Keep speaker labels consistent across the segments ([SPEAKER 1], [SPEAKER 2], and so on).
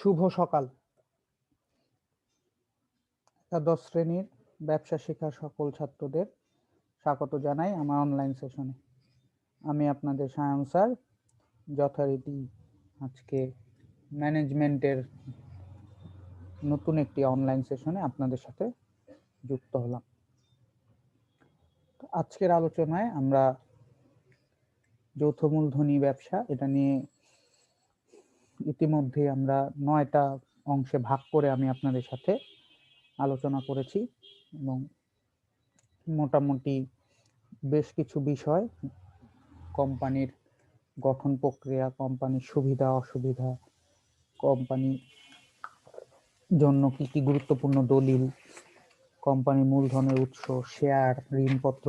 [SPEAKER 1] শুভ সকাল। একাদশ শ্রেণির ব্যবসা শেখার সকল ছাত্রদের স্বাগত জানাই আমার অনলাইন সেশনে আমি আপনাদের সায়ন স্যার, যথারীতি আজকে ম্যানেজমেন্টের নতুন একটি অনলাইন সেশনে আপনাদের সাথে যুক্ত হলাম। আজকের আলোচনায় আমরা যৌথ মূলধনী ব্যবসা এটা নিয়ে ইতিমধ্যে আমরা নয়টা অংশে ভাগ করে আমি আপনাদের সাথে আলোচনা করেছি এবং মোটামুটি বেশ কিছু বিষয়, কোম্পানির গঠন প্রক্রিয়া, কোম্পানির সুবিধা, অসুবিধা, কোম্পানি জন্য কি কি গুরুত্বপূর্ণ দলিল কোম্পানি মূলধনের উৎস, শেয়ার, ঋণপত্র,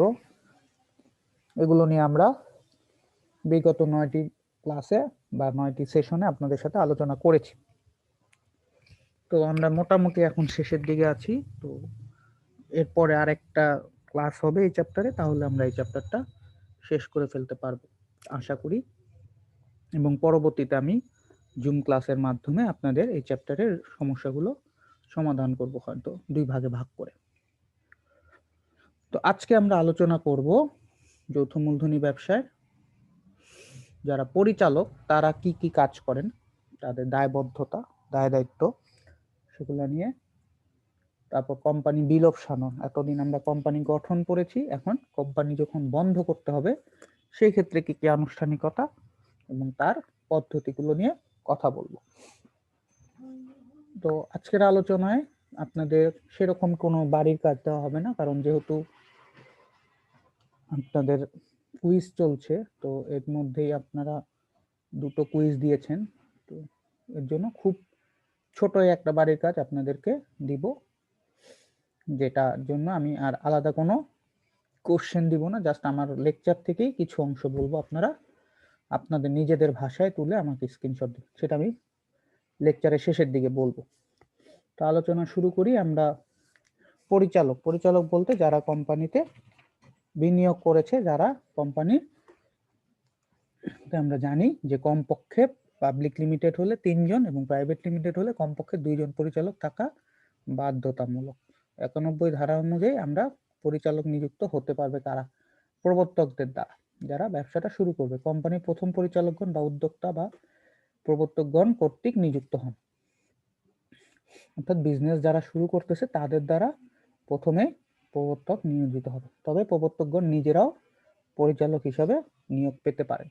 [SPEAKER 1] এগুলো নিয়ে আমরা বিগত নয়টি ক্লাসে বা নয়টি সেশনে আপনাদের সাথে আলোচনা করেছি। তো আমরা মোটামুটি এখন শেষের দিকে আছি। তো এরপরে আরেকটা ক্লাস হবে এই চ্যাপ্টারে তাহলে আমরা এই চ্যাপ্টারটা শেষ করে ফেলতে পারব, আশা করি। এবং পরবর্তীতে আমি জুম ক্লাসের মাধ্যমে আপনাদের এই চ্যাপ্টারের সমস্যাগুলো সমাধান করব হয়তো দুই ভাগে ভাগ করে। তো আজকে আমরা আলোচনা করব যৌথ মূলধনী ব্যবসায় যারা পরিচালক, তারা কি কি কাজ করেন? তাদের দায়বদ্ধতা দায় দায়িত্ব সেগুলো নিয়ে। তারপর কোম্পানি বিলোপসানো এতদিন আমরা কোম্পানি গঠন করেছি, এখন কোম্পানি যখন বন্ধ করতে হবে, সেই ক্ষেত্রে কি কি আনুষ্ঠানিকতা এবং তার পদ্ধতিগুলো নিয়ে কথা বলব। তো আজকের আলোচনায় আপনাদের সেরকম কোনো বাড়ির কাজ দেওয়া হবে না, কারণ যেহেতু আপনাদের কুইজ চলছে, তো এর মধ্যেই আপনারা দুটো কুইজ দিয়েছেন, তো এর জন্য খুব ছোট একটা বাড়ির কাজ আপনাদেরকে দিব, যেটার জন্য আমি আর আলাদা কোনো কোশ্চেন দিব না জাস্ট আমার লেকচার থেকেই কিছু অংশ বলব আপনারা, আপনাদের নিজেদের ভাষায় তুলে আমাকে স্ক্রিনশট দিন, সেটা আমি লেকচারের শেষের দিকে বলব। তো আলোচনা শুরু করি, আমরা পরিচালক পরিচালক বলতে যারা কোম্পানিতে বিনিয়োগ করেছে যারা কোম্পানির আমরা জানি যে কমপক্ষে পাবলিক লিমিটেড হলে তিনজন এবং প্রাইভেট লিমিটেড হলে কমপক্ষে দুইজন পরিচালক থাকা বাধ্যতামূলক। একানব্বই ধারা অনুযায়ী আমরা পরিচালক নিযুক্ত হতে পারবে তারা প্রবর্তকদের দ্বারা, যারা ব্যবসাটা শুরু করবে। কোম্পানির প্রথম পরিচালকগণ বা উদ্যোক্তা বা প্রবর্তকগণ কর্তৃক নিযুক্ত হন। অর্থাৎ বিজনেস যারা শুরু করতেছে তাদের দ্বারা প্রথমে প্রবর্তক নিয়োজিত হবে। তবে প্রবর্তকগণ নিজেরাও পরিচালক হিসাবে নিয়োগ পেতে পারে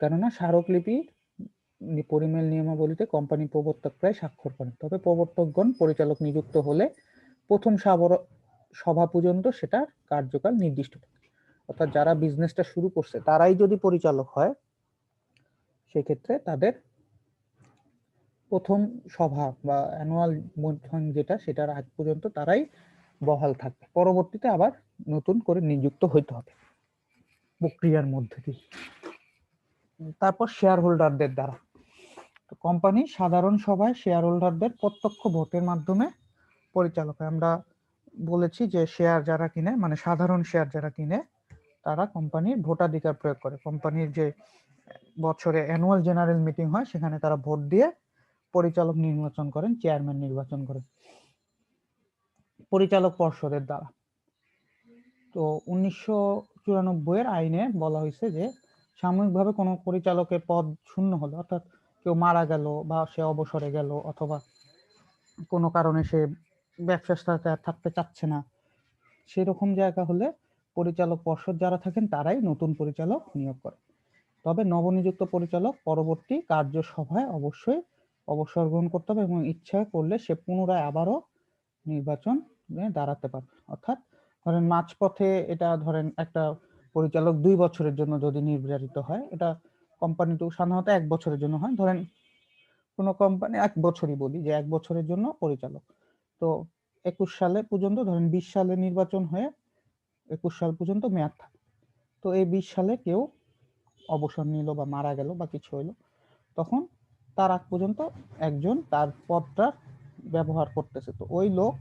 [SPEAKER 1] কেননা স্মারকলিপি পরিমেল নিয়মাবলীতে কোম্পানি প্রায় স্বাক্ষর করেন। তবে প্রবর্তকগণ পরিচালক নিযুক্ত হলে প্রথম সভা পর্যন্ত সেটার কার্যকাল নির্দিষ্ট অর্থাৎ যারা বিজনেসটা শুরু করছে, তারাই যদি পরিচালক হয়, সেক্ষেত্রে তাদের প্রথম সভা বা অ্যানুয়াল যেটা, সেটার আগ পর্যন্ত তারাই বহাল থাকবে। পরবর্তীতে আবার নতুন করে নিযুক্ত হইতে হবে। প্রক্রিয়ার মধ্যে দিয়ে। তারপর শেয়ার হোল্ডারদের দ্বারা। তো কোম্পানি সাধারণ সভায় শেয়ার হোল্ডারদের প্রত্যক্ষ ভোটের মাধ্যমে পরিচালক আমরা বলেছি যে শেয়ার যারা কিনে মানে সাধারণ শেয়ার যারা কিনে, তারা কোম্পানির ভোটাধিকার প্রয়োগ করে। কোম্পানির যে বছরে অ্যানুয়াল জেনারেল মিটিং হয়, সেখানে তারা ভোট দিয়ে পরিচালক নির্বাচন করেন চেয়ারম্যান নির্বাচন করেন। পরিচালক পর্ষদের দ্বারা। তো উনিশশো চুরানব্বই এর আইনে বলা হয়েছে যে, সাময়িকভাবে কোনো পরিচালকের পদ শূন্য হলো, অর্থাৎ কেউ মারা গেল বা সে অবসরে গেল অথবা কোনো কারণে সে ব্যবসার সাথে আর থাকতে চাচ্ছে না, সেরকম জায়গা হলে পরিচালক পর্ষদ যারা থাকেন তারাই নতুন পরিচালক নিয়োগ করে। তবে নবনিযুক্ত পরিচালক পরবর্তী কার্যসভায় অবশ্যই অবসর গ্রহণ করতে হবে এবং ইচ্ছা করলে সে পুনরায় আবারও নির্বাচন দাঁড়াতে পারবে অর্থাৎ ধরেন মাঝপথে এটা ধরেন একটা পরিচালক দুই বছরের জন্য যদি নির্ধারিত হয়, এটা কোম্পানিতে সাধারণত এক বছরের জন্য হয়। ধরেন কোনো কোম্পানি এক বছরই বলি যে এক বছরের জন্য পরিচালক। তো একুশ সালে পর্যন্ত ধরেন বিশ সালে নির্বাচন হয়ে একুশ সাল পর্যন্ত মেয়াদ থাকে। তো এই বিশ সালে কেউ অবসর নিল বা মারা গেল বা কিছু হইল, তখন তার আগ পর্যন্ত একজন তার পদটা ব্যবহার করতেছে। তো ওই লোক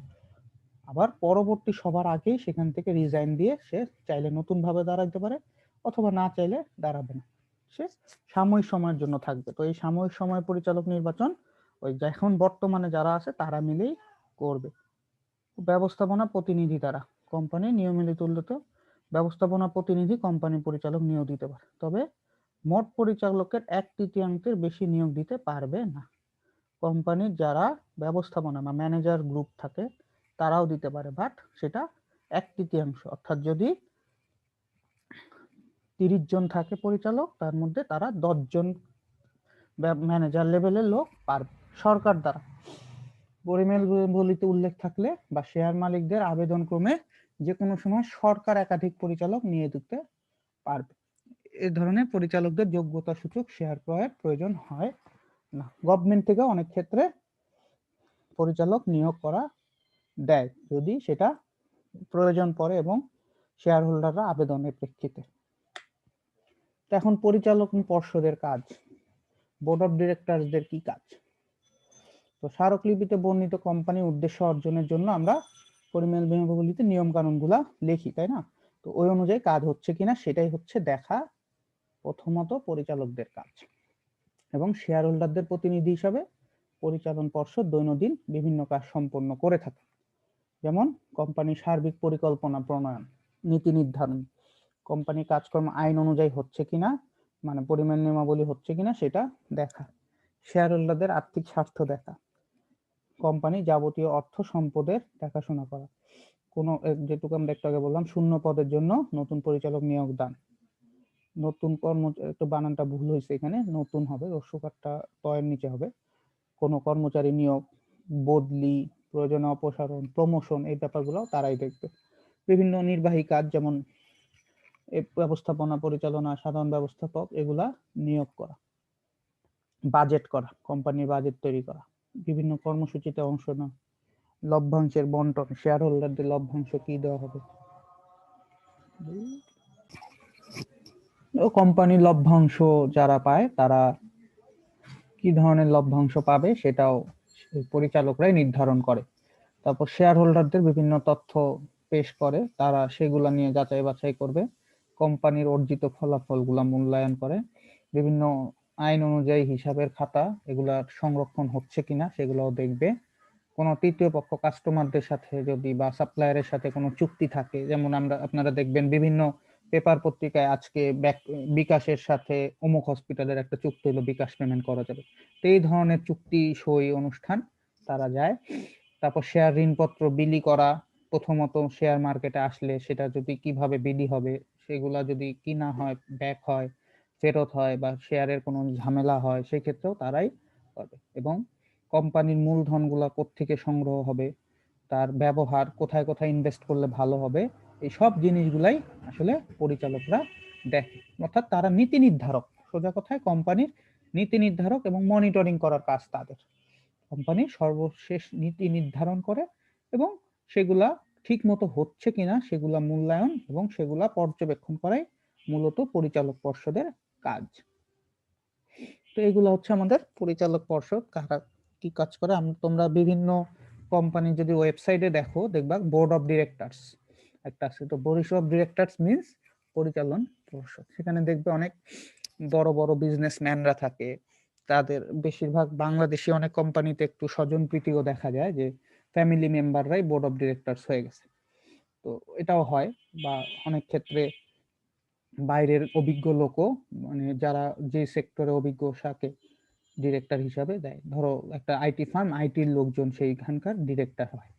[SPEAKER 1] আবার পরবর্তী সবার আগেই সেখান থেকে রিজাইন দিয়ে সে চাইলে নতুন ভাবে দাঁড়াতে পারে অথবা না চাইলে দাঁড়াবে না। সে সাময়িক সময়ের জন্য থাকবে। তো এই সাময়িক সময় পরিচালক নির্বাচন ওই এখন বর্তমানে যারা আছে তারা মিলেই করবে। ব্যবস্থাপনা প্রতিনিধি তারা। কোম্পানি নিয়মিত উল্লেখ ব্যবস্থাপনা প্রতিনিধি কোম্পানি পরিচালক নিয়োগ দিতে পারে। তবে মোট পরিচালকের এক তৃতীয়াংশের বেশি নিয়োগ দিতে পারবে না। কোম্পানির যারা ব্যবস্থাপনা বা ম্যানেজার গ্রুপ থাকে, তারাও দিতে পারে। বাট সেটা এক তৃতীয়াংশ। অর্থাৎ যদি তিরিশ জন থাকে পরিচালক, তার মধ্যে তারা জন ম্যানেজার লেভেলের লোক পারবে সরকার দ্বারা। পরিমেল বলিতে উল্লেখ থাকলে বা শেয়ার মালিকদের আবেদন ক্রমে যে কোনো সময় সরকার একাধিক পরিচালক নিয়ে দিতে পারবে। এ ধরনের পরিচালকদের যোগ্যতা সূচক শেয়ার ক্রয়ের প্রয়োজন হয়। না গভর্নমেন্ট থেকে অনেক ক্ষেত্রে পরিচালক নিয়োগ করা দেয় যদি সেটা প্রয়োজন পড়ে এবং শেয়ার হোল্ডাররা আবেদনের প্রেক্ষিতে। এখন পরিচালক পর্ষদের কাজ বোর্ড অফ ডিরেক্টরসদের কি কাজ? তো স্মারকলিপিতে বর্ণিত কোম্পানির উদ্দেশ্য অর্জনের জন্য আমরা পরিমেল বিমাবলিতে নিয়ম কানুনগুলা লিখি, তাই না? তো ওই অনুযায়ী কাজ হচ্ছে কিনা সেটাই হচ্ছে দেখা প্রথমত পরিচালকদের কাজ। এবং শেয়ার হোল্ডারদের প্রতিনিধি হিসাবে পরিচালন পর্ষদ দৈনন্দিন বিভিন্ন কাজ সম্পন্ন করে থাকে। যেমন কোম্পানির সার্বিক পরিকল্পনা প্রণয়ন, নীতি নির্ধারণ কোম্পানি কাজকর্ম আইন অনুযায়ী হচ্ছে কিনা মানে পরিমাণ নিয়মাবলী হচ্ছে কিনা সেটা দেখা শেয়ার হোল্ডারদের আর্থিক স্বার্থ দেখা কোম্পানি যাবতীয় অর্থ সম্পদের দেখাশোনা করা। কোনো, যেটুকু আমরা একটু আগে বললাম, শূন্য পদের জন্য নতুন পরিচালক নিয়োগ দান। নতুন কর্ম, একটু বানানটা ভুল হয়েছে এখানে, নতুন হবে রস্যকারটা তয়ের নিচে হবে। কোনো কর্মচারী নিয়োগ, বদলি, প্রয়োজনে অপসারণ প্রমোশন এই ব্যাপারগুলো তারাই দেখবে। বিভিন্ন নির্বাহী কাজ যেমন ব্যবস্থাপনা পরিচালনা, সাধারণ ব্যবস্থাপক, এগুলা নিয়োগ করা বাজেট করা কোম্পানির বাজেট তৈরি করা। বিভিন্ন কর্মসূচিতে অংশ নেওয়া, লভ্যাংশের বন্টন শেয়ার হোল্ডারদের লভ্যাংশ কি দেওয়া হবে? কোম্পানির লভ্যাংশ যারা পায়, তারা কি ধরনের লভ্যাংশ পাবে সেটাও পরিচালকরাই নির্ধারণ করে। তারপর শেয়ার হোল্ডারদের বিভিন্ন তথ্য পেশ করে, তারা সেগুলা নিয়ে যাচাই বাছাই করবে। কোম্পানির অর্জিত ফলাফলগুলা মূল্যায়ন করে। বিভিন্ন আইন অনুযায়ী হিসাবের খাতা, এগুলা সংরক্ষণ হচ্ছে কিনা সেগুলোও দেখবে। কোনো তৃতীয় পক্ষ কাস্টমারদের সাথে যদি বা সাপ্লায়ারের সাথে কোনো চুক্তি থাকে, যেমন আমরা, আপনারা দেখবেন বিভিন্ন পেপার পত্রিকায় আজকে বিকাশের সাথে অমুক হসপিটালের একটা চুক্তি হলো, বিকাশ পেমেন্ট করা যাবে। তো এই ধরনের চুক্তি সই অনুষ্ঠান তারা যায়। তারপর শেয়ার ঋণপত্র বিলি করা, প্রথমত শেয়ার মার্কেটে আসলে সেটা যদি কীভাবে বিলি হবে, সেগুলা যদি কিনা হয় ব্যাক হয়, ফেরত হয় বা শেয়ারের কোনো ঝামেলা হয় সেই ক্ষেত্রেও তারাই পাবে। এবং কোম্পানির মূলধনগুলা কোত্থেকে সংগ্রহ হবে, তার ব্যবহার কোথায় কোথায় ইনভেস্ট করলে ভালো হবে এই সব জিনিসগুলাই আসলে পরিচালকরা দেখে। অর্থাৎ তারা নীতি নির্ধারক। সোজা কথায় কোম্পানির নীতি নির্ধারক এবং মনিটরিং করার কাজ তাদের। কোম্পানি সর্বশেষ নীতি নির্ধারণ করে এবং সেগুলা ঠিক মতো হচ্ছে কিনা সেগুলা মূল্যায়ন এবং সেগুলা পর্যবেক্ষণ করাই মূলত পরিচালক পর্ষদের কাজ। তো এগুলো হচ্ছে আমাদের পরিচালক পর্ষদ, কারা কি কাজ করে। তোমরা বিভিন্ন কোম্পানি যদি ওয়েবসাইটে দেখো, দেখবা বোর্ড অফ ডিরেক্টরস একটা আছে। তো অফ ডিরেক্টরস মিন্স পরিচালন পর্ষদ। সেখানে দেখবে অনেক বড় বড় বিজনেসম্যানরা থাকে। তাদের বেশিরভাগ বাংলাদেশি অনেক কোম্পানিতে একটু স্বজন প্রীতিও দেখা যায় যে ফ্যামিলি মেম্বাররাই বোর্ড অফ ডিরেক্টরস হয়ে গেছে। তো এটাও হয় বা অনেক ক্ষেত্রে বাইরের অভিজ্ঞ লোকও মানে যারা যে সেক্টরে অভিজ্ঞ সাকে ডিরেক্টর হিসাবে দেয়। ধরো একটা আইটি ফার্ম আইটির লোকজন সেইখানকার ডিরেক্টর হয়।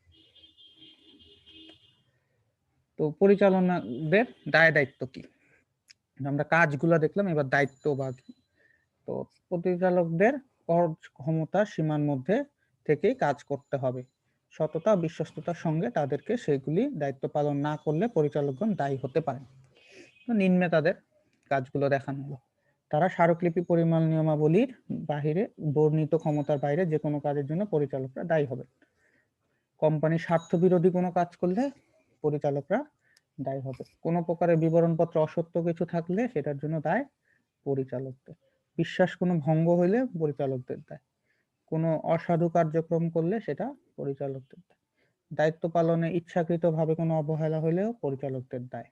[SPEAKER 1] তো পরিচালনাদের দায় দায়িত্ব কি? আমরা কাজগুলো দেখলাম, এবার দায়িত্ব বা কি? তো পরিচালকদের ক্ষমতা, সীমার মধ্যে থেকেই কাজ করতে হবে। সততা, বিশ্বস্ততার সঙ্গে তাদেরকে সেগুলি দায়িত্ব পালন না করলে পরিচালকগণ দায়ী হতে পারেন। নিম্নে তাদের কাজগুলো দেখানো হলো। তারা স্মারকলিপি, পরিমাণ নিয়মাবলীর বাহিরে বর্ণিত ক্ষমতার বাইরে যে কোনো কাজের জন্য পরিচালকরা দায়ী হবে কোম্পানির স্বার্থ বিরোধী কোনো কাজ করলে পরিচালকরা দায়ী হবে। কোনো প্রকারের বিবরণপত্র অসত্য কিছু থাকলে সেটার জন্য দায় পরিচালকদের। বিশ্বাস কোনো ভঙ্গ হইলে পরিচালকদের দায়। কোনো অসাধু কার্যক্রম করলে সেটা পরিচালকদের দায়। দায়িত্ব পালনে ইচ্ছাকৃতভাবে কোনো অবহেলা হইলেও পরিচালকদের দায়।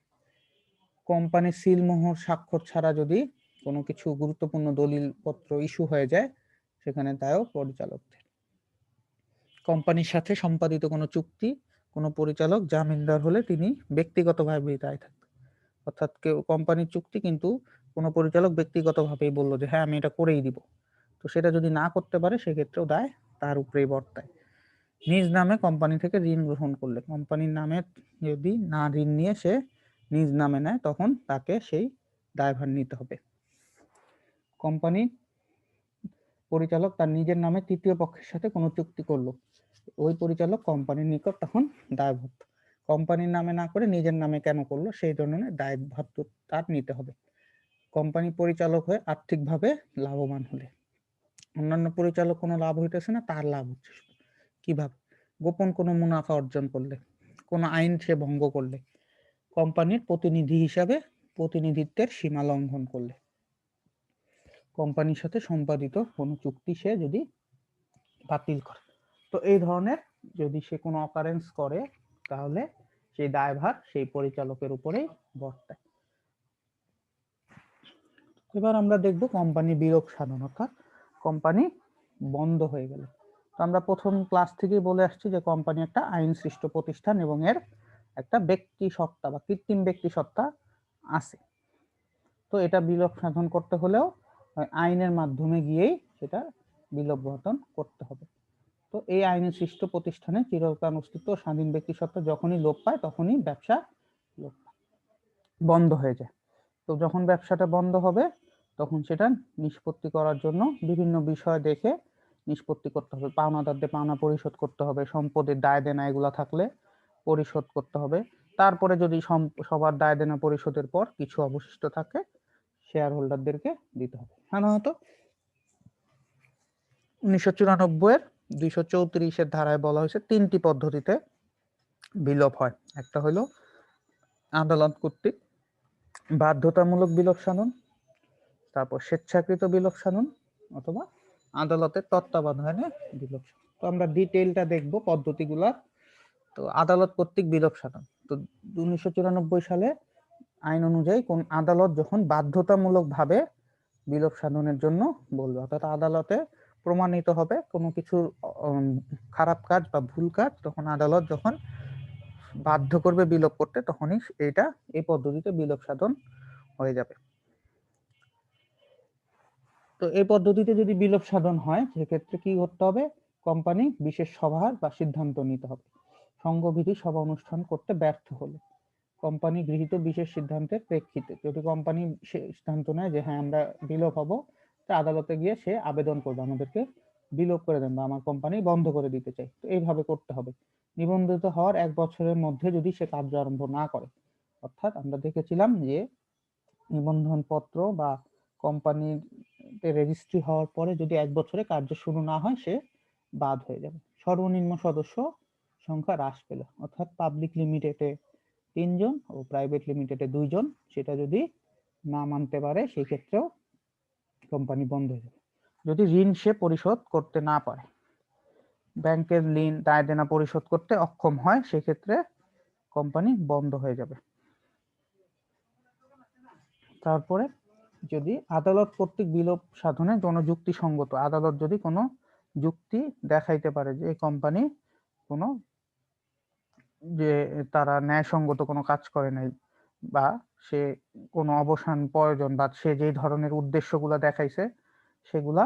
[SPEAKER 1] কোম্পানির সিলমোহর স্বাক্ষর ছাড়া যদি কোনো কিছু গুরুত্বপূর্ণ দলিল পত্র ইস্যু হয়ে যায়, সেখানে দায়ও পরিচালকদের। কোম্পানির সাথে সম্পাদিত কোনো চুক্তি কোনো পরিচালক, জামিনদার হলে তিনি ব্যক্তিগতভাবে দায় থাকবেন অর্থাৎ কেউ কোম্পানির চুক্তি কিন্তু কোনো পরিচালক ব্যক্তিগতভাবেই বলল যে হ্যাঁ আমি এটা করেই দিব। তো সেটা যদি না করতে পারে, সেক্ষেত্রেও দায় তার উপরেই বর্তায়। নিজ নামে কোম্পানি থেকে ঋণ গ্রহণ করলে, কোম্পানির নামে যদি না ঋণ নিয়ে সে নিজ নামে নেয়, তখন তাকে সেই দায়ভার নিতে হবে। কোম্পানি পরিচালক তার নিজের নামে তৃতীয় পক্ষের সাথে কোনো চুক্তি করল। ওই পরিচালক কোম্পানির নিকট তখন দায়বদ্ধ। কোম্পানির নামে না করে নিজের নামে কেন করল? সেই ধরনের দায়ভার তার নিতে হবে। কোম্পানি পরিচালক হয়ে আর্থিকভাবে লাভবান হলে। অন্যান্য পরিচালক কোনো লাভ হইতেছে না, তার লাভ হচ্ছে কীভাবে? গোপন কোনো মুনাফা অর্জন করলে, কোনো আইন সে ভঙ্গ করলে কোম্পানির প্রতিনিধি হিসাবে প্রতিনিধিত্বের সীমা লঙ্ঘন করলে। কোম্পানির সাথে সম্পাদিত কোনো চুক্তি সে যদি বাতিল করে। তো এই ধরনের যদি সে কোনো অকারেন্স করে, তাহলে সেই দায়ভার সেই পরিচালকের উপরেই বর্তায়। এবার আমরা দেখব কোম্পানি বিরোধ সাধন, অর্থাৎ কোম্পানি বন্ধ হয়ে গেল। তো আমরা প্রথম ক্লাস থেকেই বলে আসছি যে কোম্পানি একটা আইন সৃষ্ট প্রতিষ্ঠান এবং এর একটা ব্যক্তি সত্তা বা কৃত্রিম ব্যক্তি সত্তা আছে। তো এটা বিলোপ সাধন করতে হলেও, আইনের মাধ্যমে গিয়েই সেটা বিলোপ ঘটন করতে হবে। তো এই আইনের সৃষ্ট প্রতিষ্ঠানে চিরকাল অস্তিত্ব স্বাধীন ব্যক্তি সত্তা যখনই লোপ পায়, তখনই ব্যবসা লোপ বন্ধ হয়ে যায়। তো যখন ব্যবসাটা বন্ধ হবে, তখন সেটা নিষ্পত্তি করার জন্য বিভিন্ন বিষয় দেখে নিষ্পত্তি করতে হবে। পাওনাদারদের পাওনা পরিশোধ করতে হবে, সম্পদের দায় দেনা এগুলো থাকলে পরিশোধ করতে হবে। তারপরে যদি সবার দায় দেনা পরিশোধের পর কিছু অবশিষ্ট থাকে শেয়ার হোল্ডারদেরকে দিতে হবে। সাধারণত উনিশশো চুরানব্বই এর দুইশো চৌত্রিশের ধারায় বলা হয়েছে তিনটি পদ্ধতিতে বিলোপ হয়। একটা হলো আদালত কর্তৃক বাধ্যতামূলক বিলোপ সাধন, তারপর স্বেচ্ছাকৃত বিলোপ সাধন অথবা আদালতের তত্ত্বাবধানে বিলোপ তো আমরা ডিটেইলটা দেখব পদ্ধতিগুলা তো আদালত কর্তৃক বিলোপ সাধন। তো উনিশশো চুরানব্বই সালে আইন অনুযায়ী কোন আদালত যখন বাধ্যতামূলক ভাবে বিলোপ সাধনের জন্য বলবে, অর্থাৎ আদালতে প্রমাণিত হবে। কোনো কিছু খারাপ কাজ বা ভুল কাজ তখন আদালত যখন বাধ্য করবে বিলোপ করতে, তখনই এটা এই পদ্ধতিতে বিলোপ সাধন হয়ে যাবে। তো এই পদ্ধতিতে যদি বিলোপ সাধন হয়, সেক্ষেত্রে কি করতে হবে? কোম্পানি, বিশেষ সভার বা সিদ্ধান্ত নিতে হবে। সংঘবিধি সভা অনুষ্ঠান করতে ব্যর্থ হলে। কোম্পানি গৃহীত বিশেষ সিদ্ধান্তের প্রেক্ষিতে যদি কোম্পানি সিদ্ধান্ত নেয় যে হ্যাঁ আমরা বিলোপ হব আদালতে গিয়ে সে আবেদন করবে, আমাদেরকে বিলোপ করে দেন বা আমার কোম্পানি বন্ধ করে দিতে চাই তো এইভাবে করতে হবে। নিবন্ধিত হওয়ার এক বছরের মধ্যে যদি সে কার্য আরম্ভ না করে, অর্থাৎ আমরা দেখেছিলাম যে নিবন্ধন পত্র বা কোম্পানির রেজিস্ট্রি হওয়ার পরে যদি এক বছরে কার্য শুরু না হয়, সে বাদ হয়ে যাবে। সর্বনিম্ন সদস্য সংখ্যা হ্রাস পেল। অর্থাৎ পাবলিক লিমিটেডে তিনজন ও প্রাইভেট লিমিটেডে দুইজন। সেটা যদি না মানতে পারে, সেই ক্ষেত্রেও কোম্পানি বন্ধ হয়ে যাবে। যদি ঋণ সে পরিশোধ করতে না পারে, ব্যাংকের ঋণ, দায় দেনা পরিশোধ করতে অক্ষম হয়, সেক্ষেত্রে কোম্পানি বন্ধ হয়ে যাবে। তারপরে যদি আদালত কর্তৃক বিলোপ সাধনে কোনো যুক্তিসঙ্গত, আদালত যদি কোনো যুক্তি দেখাইতে পারে যে এই কোম্পানি কোনো যে তারা ন্যায়সঙ্গত কোনো কাজ করে নাই বা সে কোনো অবসান প্রয়োজন বা সে যেই ধরনের উদ্দেশ্যগুলো দেখাইছে, সেগুলা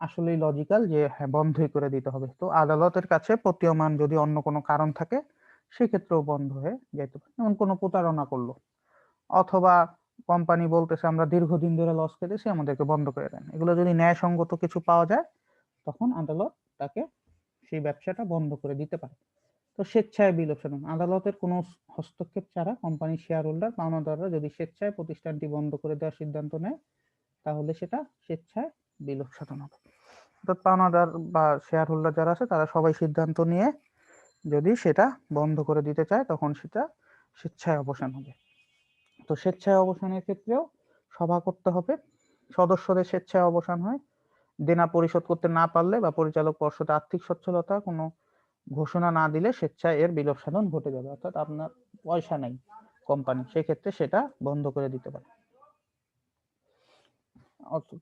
[SPEAKER 1] আসলেই লজিক্যাল যে হ্যাঁ বন্ধই করে দিতে হবে। তো আদালতের কাছে প্রতীয়মান যদি অন্য কোনো কারণ থাকে, সেক্ষেত্রেও বন্ধ হয়ে যেতে পারে। যেমন কোনো প্রতারণা করল, অথবা কোম্পানি বলতেছে আমরা দীর্ঘদিন ধরে লস খেতেছি, আমাদেরকে বন্ধ করে দেন। এগুলো যদি ন্যায়সঙ্গত কিছু পাওয়া যায়, তখন আদালত তাকে সেই ব্যবসাটা বন্ধ করে দিতে পারে। তো স্বেচ্ছায় বিলোপন আদালতের কোনো হস্তক্ষেপ ছাড়া কোম্পানির শেয়ার হোল্ডার পাওনাদাররা যদি স্বেচ্ছায় প্রতিষ্ঠানটি বন্ধ করে দেওয়ার সিদ্ধান্ত নেয়, তাহলে সেটা স্বেচ্ছায় বিলোপ সাধন হবে। অর্থাৎ পাওনাদার বা শেয়ার হোল্ডার যারা আছে, তারা সবাই সিদ্ধান্ত নিয়ে যদি সেটা বন্ধ করে দিতে চায়, তখন সেটা স্বেচ্ছায় অবসান হবে। তো স্বেচ্ছায় অবসানের ক্ষেত্রেও সভা করতে হবে। সদস্যদের স্বেচ্ছায় অবসান হয়। দেনা পরিশোধ করতে না পারলে বা পরিচালক পর্ষদে আর্থিক সচ্ছলতা কোনো ঘোষণা না দিলে স্বেচ্ছায় এর বিলোপ সাধন ঘটে যাবে, অর্থাৎ আপনার পয়সা নেই কোম্পানি সেক্ষেত্রে সেটা বন্ধ করে দিতে পারে।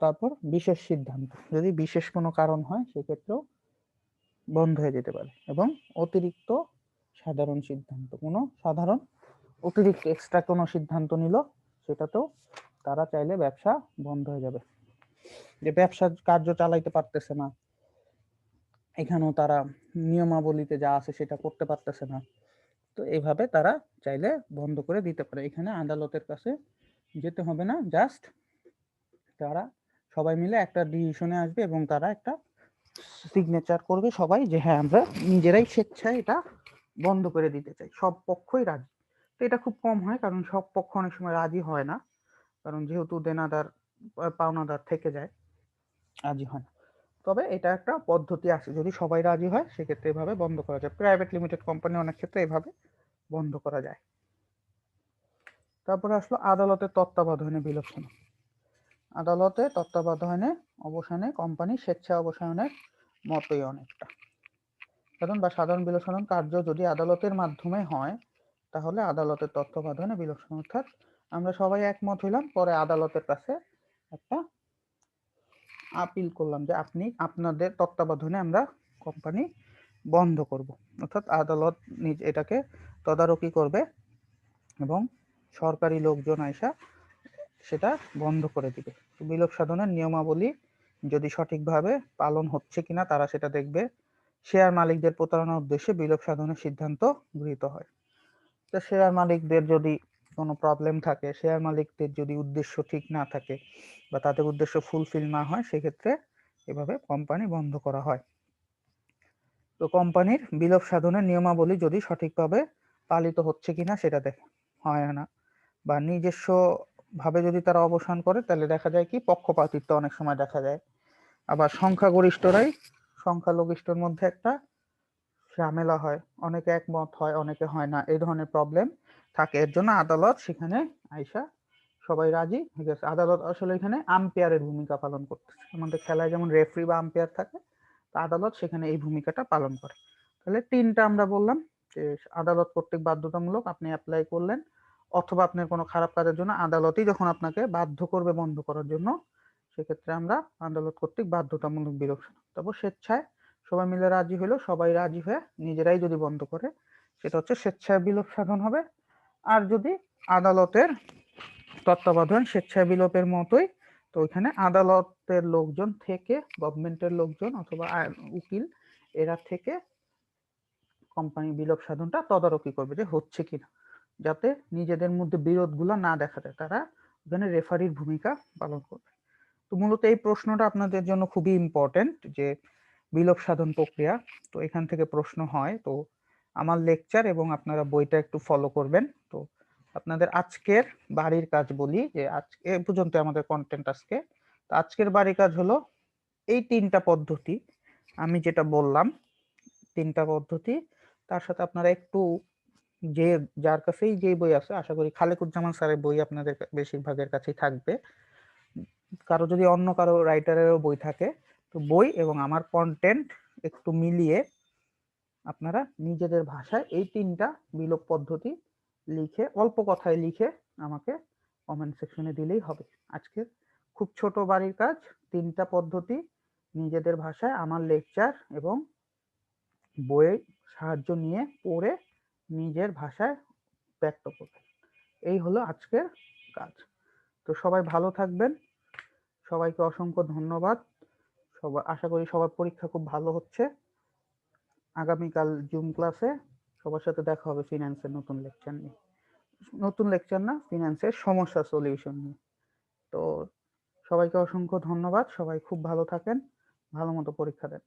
[SPEAKER 1] তারপর বিশেষ সিদ্ধান্ত, যদি বিশেষ কোনো কারণ হয় সেক্ষেত্রেও বন্ধ হয়ে যেতে পারে এবং অতিরিক্ত সাধারণ সিদ্ধান্ত, কোনো সাধারণ অতিরিক্ত এক্সট্রা কোনো সিদ্ধান্ত নিল, সেটাতেও তারা চাইলে ব্যবসা বন্ধ হয়ে যাবে। যে ব্যবসা কার্য চালাইতে পারতেছে না এখানেও তারা নিয়মাবলীতে যা আছে সেটা করতে পারতেছে না। তো এইভাবে তারা চাইলে বন্ধ করে দিতে পারে। এখানে আদালতের কাছে যেতে হবে না জাস্ট তারা সবাই মিলে একটা ডিসিশনে আসবে এবং তারা একটা সিগনেচার করবে সবাই যে হ্যাঁ আমরা নিজেরাই স্বেচ্ছায় এটা বন্ধ করে দিতে চাই। সব পক্ষই রাজি। তো এটা খুব কম হয় কারণ সব পক্ষ অনেক সময় রাজি হয় না। কারণ যেহেতু দেনাদার, পাওনাদার থেকে যায়, রাজি হয় না। তবে এটা একটা পদ্ধতি আছে। যদি সবাই রাজি হয়, সেক্ষেত্রে এভাবে বন্ধ করা যায়। প্রাইভেট লিমিটেড কোম্পানি অনেক ক্ষেত্রে এভাবে বন্ধ করা যায়। তারপরে আসলো আদালতের তত্ত্বাবধানে বিলোচনা আদালতে তত্ত্বাবধানে অবসানে কোম্পানি স্বেচ্ছা অবসানের মতোই অনেকটা। সাধারণ বা সাধারণ বিলোচন কার্য যদি আদালতের মাধ্যমে হয়, তাহলে আদালতের তত্ত্বাবধানে বিলোচন অর্থাৎ আমরা সবাই একমত হইলাম, পরে আদালতের কাছে একটা আপিল করলাম যে আপনি আপনাদের তত্ত্বাবধানে আমরা কোম্পানি বন্ধ করব। অর্থাৎ আদালত নিজ এটাকে তদারকি করবে এবং সরকারি লোকজন আইসা সেটা বন্ধ করে দিবে। বিলোপ সাধনের নিয়মাবলী যদি সঠিকভাবে পালন হচ্ছে কিনা তারা সেটা দেখবে। শেয়ার মালিকদের প্রতারণার উদ্দেশ্যে বিলোপ সাধনের সিদ্ধান্ত গৃহীত হয়। তো শেয়ার মালিকদের যদি কোনো প্রবলেম থাকে শেয়ার মালিকদের যদি উদ্দেশ্য ঠিক না থাকে বা তাদের উদ্দেশ্য ফুলফিল না হয়, সেক্ষেত্রে এভাবে কোম্পানি বন্ধ করা হয়। তো কোম্পানির বিলোপ সাধনের নিয়মাবলী যদি সঠিকভাবে পালিত হচ্ছে কিনা সেটা দেখে হয় না বা নিজস্ব ভাবে যদি তারা অবসান করে, তাহলে দেখা যায় কি পক্ষপাতিত্ব অনেক সময় দেখা যায়। আবার সংখ্যাগরিষ্ঠরাই সংখ্যালঘিষ্ঠর মধ্যে একটা ঝামেলা হয়, অনেকে একমত হয়, অনেকে হয় না, এই ধরনের প্রবলেম থাকে। এর জন্য আদালত সেখানে আইসা সবাই রাজি। ঠিক আছে, আদালত আসলে এখানে আম্পায়ারের ভূমিকা পালন করতেছে। আমাদের খেলায় যেমন রেফারি বা আম্পায়ার থাকে, তা আদালত সেখানে এই ভূমিকাটা পালন করে। তাহলে তিনটা আমরা বললাম যে, আদালত কর্তৃক বাধ্যতামূলক আপনি অ্যাপ্লাই করলেন, অথবা আপনার কোনো খারাপ কাজের জন্য আদালতই যখন আপনাকে বাধ্য করবে বন্ধ করার জন্য, সেক্ষেত্রে আমরা আদালত কর্তৃক বাধ্যতামূলক বিলোপ তারপর স্বেচ্ছায় সবাই মিলে রাজি হলো সবাই রাজি হয়ে নিজেরাই যদি বন্ধ করে, সেটা হচ্ছে স্বেচ্ছায় বিলোপ সাধন হবে। আর যদি আদালতের তত্ত্বাবধান স্বেচ্ছায় বিলোপের মতোই, তো ওইখানে আদালতের লোকজন থেকে, গভর্নমেন্টের লোকজন অথবা উকিল, এরা থেকে কোম্পানি বিলোপ সাধনটা তদারকি করবে যে হচ্ছে কিনা। যাতে নিজেদের মধ্যে বিরোধগুলো না দেখা যায়, তারা ওখানে রেফারির ভূমিকা পালন করবে। তো মূলত এই প্রশ্নটা আপনাদের জন্য খুবই ইম্পর্টেন্ট যে বিলোপ সাধন প্রক্রিয়া। তো এখান থেকে প্রশ্ন হয়, তো আমার লেকচার এবং আপনারা বইটা একটু ফলো করবেন। তো আপনাদের আজকের বাড়ির কাজ বলি যে, আজকে এ পর্যন্ত আমাদের কন্টেন্ট আজকে। তো আজকের বাড়ির কাজ হলো এই তিনটা পদ্ধতি। আমি যেটা বললাম, তিনটা পদ্ধতি। তার সাথে আপনারা একটু যে, যার কাছেই যে বই আছে, আশা করি খালেকুজ্জামান স্যারের বই আপনাদের বেশিরভাগের কাছেই থাকবে। কারও যদি অন্য কারও রাইটারেরও বই থাকে তো বই এবং আমার কন্টেন্ট একটু মিলিয়ে আপনারা নিজেদের ভাষায় এই তিনটা বিলোপ পদ্ধতি লিখে, অল্প কথায় লিখে আমাকে কমেন্ট সেকশনে দিলেই হবে। আজকে খুব ছোট বাড়ির কাজ, তিনটা পদ্ধতি, নিজেদের ভাষায় আমার লেকচার এবং বইয়ের সাহায্য নিয়ে পড়ে নিজের ভাষায় ব্যক্ত করবে। এই হলো আজকের কাজ। তো সবাই ভালো থাকবেন। সবাইকে অসংখ্য ধন্যবাদ। সবাই আশা করি সবার পরীক্ষা খুব ভালো হচ্ছে। আগামীকাল জুম ক্লাসে সবার সাথে দেখা হবে ফিনান্সের নতুন লেকচার নিয়ে। নতুন লেকচার না ফিনান্সের সমস্যা সলিউশন নিয়ে। তো সবাইকে অসংখ্য ধন্যবাদ, সবাই খুব ভালো থাকেন, ভালো মতো পরীক্ষা দেন।